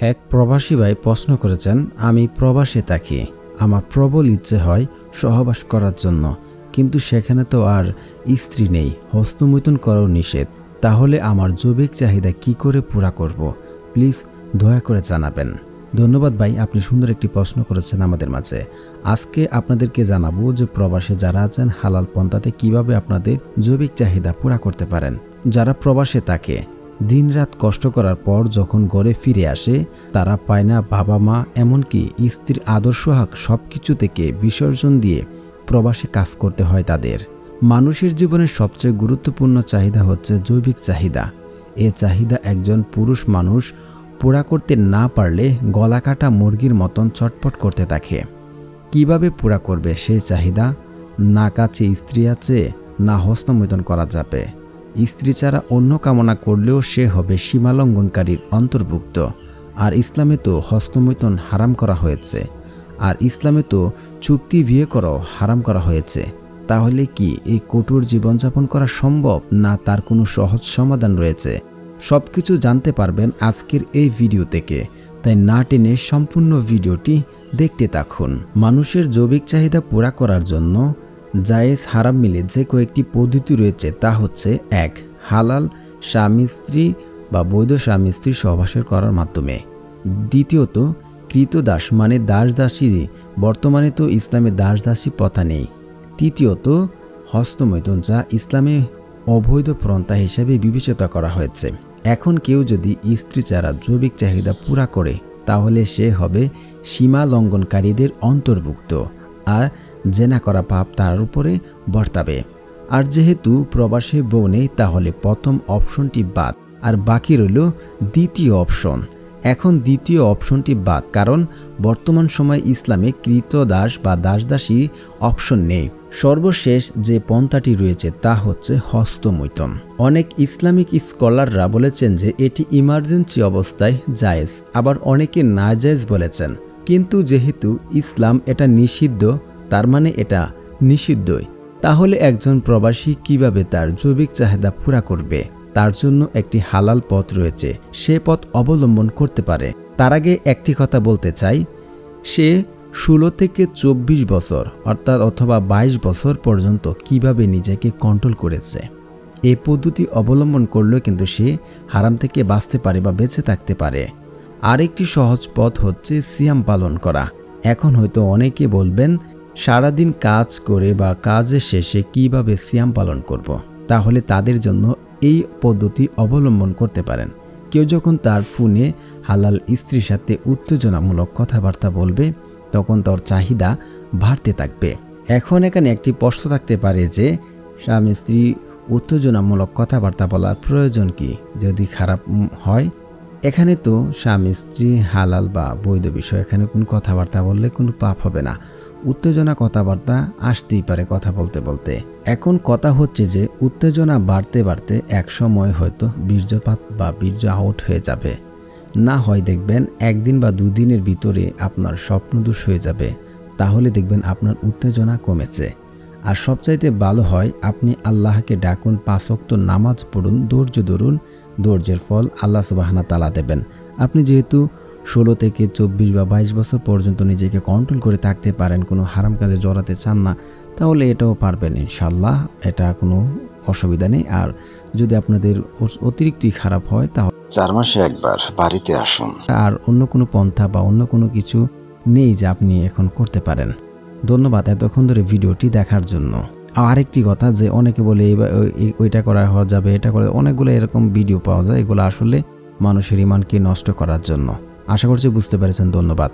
এক প্রবাসী ভাই প্রশ্ন করেছেন, আমি প্রবাসে থাকি। আমার প্রবল ইচ্ছে হয় সহবাস করার জন্য। কিন্তু সেখানে তো আর স্ত্রী নেই। হস্তমৈথুন করাও নিষেধ। তাহলে আমার জৈবিক চাহিদা কি করে পুরা করব? প্লিজ দয়া করে জানাবেন। ধন্যবাদ ভাই, আপনি সুন্দর একটি প্রশ্ন করেছেন আমাদের মাঝে। আজকে আপনাদেরকে জানাব যে প্রবাসে যারা আছেন, হালাল পন্থাতে কীভাবে আপনাদের জৈবিক চাহিদা পুরা করতে পারেন। যারা প্রবাসে থাকে দিনরাত কষ্ট করার পর যখন ঘরে ফিরে আসে, তারা পায় না বাবা মা, এমনকি স্ত্রীর আদর্শ হাক সব কিছু থেকে বিসর্জন দিয়ে প্রবাসে কাজ করতে হয় তাদের। মানুষের জীবনের সবচেয়ে গুরুত্বপূর্ণ চাহিদা হচ্ছে জৈবিক চাহিদা। এ চাহিদা একজন পুরুষ মানুষ পুরা করতে না পারলে গলা কাটা মুরগির মতন চটপট করতে থাকে। কীভাবে পুরা করবে সেই চাহিদা? না কাছে স্ত্রী আছে, না হস্তমৈথন করা যাবে। স্ত্রী ছাড়া অন্য কামনা করলেও সে হবে সীমালঙ্ঘনকারীর অন্তর্ভুক্ত। আর ইসলামে তো হস্তমৈথন হারাম করা হয়েছে। আর ইসলামে তো চুক্তি বিয়ে করাও হারাম করা হয়েছে। তাহলে কি এই কঠোর জীবনযাপন করা সম্ভব না তার কোনো সহজ সমাধান রয়েছে? সব কিছু জানতে পারবেন আজকের এই ভিডিও থেকে। তাই না টেনে সম্পূর্ণ ভিডিওটি দেখতে থাকুন। মানুষের জৈবিক চাহিদা পুরা করার জন্য জায়েজ হারাম মিলে যে কয়েকটি পদ্ধতি রয়েছে তা হচ্ছে এক, হালাল স্বামী স্ত্রী বা বৈধ স্বামী স্ত্রী সহবাসের করার মাধ্যমে। দ্বিতীয়ত কৃতদাস মানে দাস দাসী বর্তমানে তো ইসলামে দাস দাসী প্রথা নেই। তৃতীয়ত, হস্তমৈথুন যা ইসলামে অবৈধ প্রন্থা হিসেবে বিবেচিত করা হয়েছে। এখন কেউ যদি স্ত্রী ছাড়া জৈবিক চাহিদা পুরা করে, তাহলে সে হবে সীমা লঙ্ঘনকারীদের অন্তর্ভুক্ত। আর জেনা করা পাপ তার উপরে বর্তাবে। আর যেহেতু প্রবাসে বউ নেই, তাহলে প্রথম অপশনটি বাদ। আর বাকি রইল দ্বিতীয় অপশন। এখন দ্বিতীয় অপশনটি বাদ, কারণ বর্তমান সময় ইসলামে কৃত দাস বা দাসদাসী অপশন নেই। সর্বশেষ যে পন্থাটি রয়েছে তা হচ্ছে হস্তমৈথন। অনেক ইসলামিক স্কলাররা বলেছেন যে এটি ইমার্জেন্সি অবস্থায় জায়েজ। আবার অনেকে না জায়েজ বলেছেন। কিন্তু যেহেতু ইসলাম এটা নিষিদ্ধ, তার মানে এটা নিষিদ্ধই। তাহলে একজন প্রবাসী কীভাবে তার জৈবিক চাহিদা পুরা করবে? তার জন্য একটি হালাল পথ রয়েছে, সে পথ অবলম্বন করতে পারে। তার আগে একটি কথা বলতে চাই, সে ষোলো থেকে চব্বিশ বছর, অর্থাৎ অথবা ২২ বছর পর্যন্ত কীভাবে নিজেকে কন্ট্রোল করেছে? এই পদ্ধতি অবলম্বন করলেও কিন্তু সে হারাম থেকে বাঁচতে পারে বা বেঁচে থাকতে পারে। আরেকটি সহজ পথ হচ্ছে সিয়াম পালন করা। এখন হয়তো অনেকে বলবেন, সারাদিন কাজ করে বা কাজের শেষে কীভাবে সিয়াম পালন করব। তাহলে তাদের জন্য এই পদ্ধতি অবলম্বন করতে পারেন। কেউ যখন তার ফোনে হালাল স্ত্রীর সাথে উত্তেজনামূলক কথাবার্তা বলবে, তখন তার চাহিদা বাড়তে থাকবে। এখন এখানে একটি প্রশ্ন থাকতে পারে যে, স্বামী স্ত্রী উত্তেজনামূলক কথাবার্তা বলার প্রয়োজন কি? যদি খারাপ হয় এখানে তো স্বামী, স্ত্রী, হালাল বা বৈধ বিষয়, এখানে কোনো কথাবার্তা বললে কোনো পাপ হবে না। উত্তেজনা কথাবার্তা আসতেই পারে কথা বলতে বলতে। এখন কথা হচ্ছে যে, উত্তেজনা বাড়তে বাড়তে এক সময় হয়তো বীর্যপাত বা বীর্য আউট হয়ে যাবে। না হয় দেখবেন একদিন বা দুদিনের ভিতরে আপনার স্বপ্নদোষ হয়ে যাবে। তাহলে দেখবেন আপনার উত্তেজনা কমেছে। আর সবচাইতে ভালো হয় আপনি আল্লাহকে ডাকুন পাঁচক্ত নামাজ পড়ুন ধৈর্য ধরুন ধৈর্যের ফল আল্লাহ সুবাহানা তালা দেবেন। আপনি যেহেতু ষোলো থেকে চব্বিশ বা বাইশ বছর পর্যন্ত নিজেকে কন্ট্রোল করে থাকতে পারেন কোনো হারাম কাজে জড়াতে চান না তাহলে এটাও পারবেন ইনশাল্লাহ এটা কোনো অসুবিধা নেই। আর যদি আপনাদের অতিরিক্তই খারাপ হয় তাহলে চার মাসে একবার বাড়িতে আসুন। আর অন্য কোনো পন্থা বা অন্য কোনো কিছু নেই যা আপনি এখন করতে পারেন। ধন্যবাদ এতক্ষণ ধরে ভিডিওটি দেখার জন্য। আরেকটি কথা যে অনেকে বলে ওইটা করা হওয়া যাবে, এটা করা অনেকগুলো এরকম ভিডিও পাওয়া যায়, এগুলো আসলে মানুষের ইমানকে নষ্ট করার জন্য। আশা করছি বুঝতে পেরেছেন, ধন্যবাদ।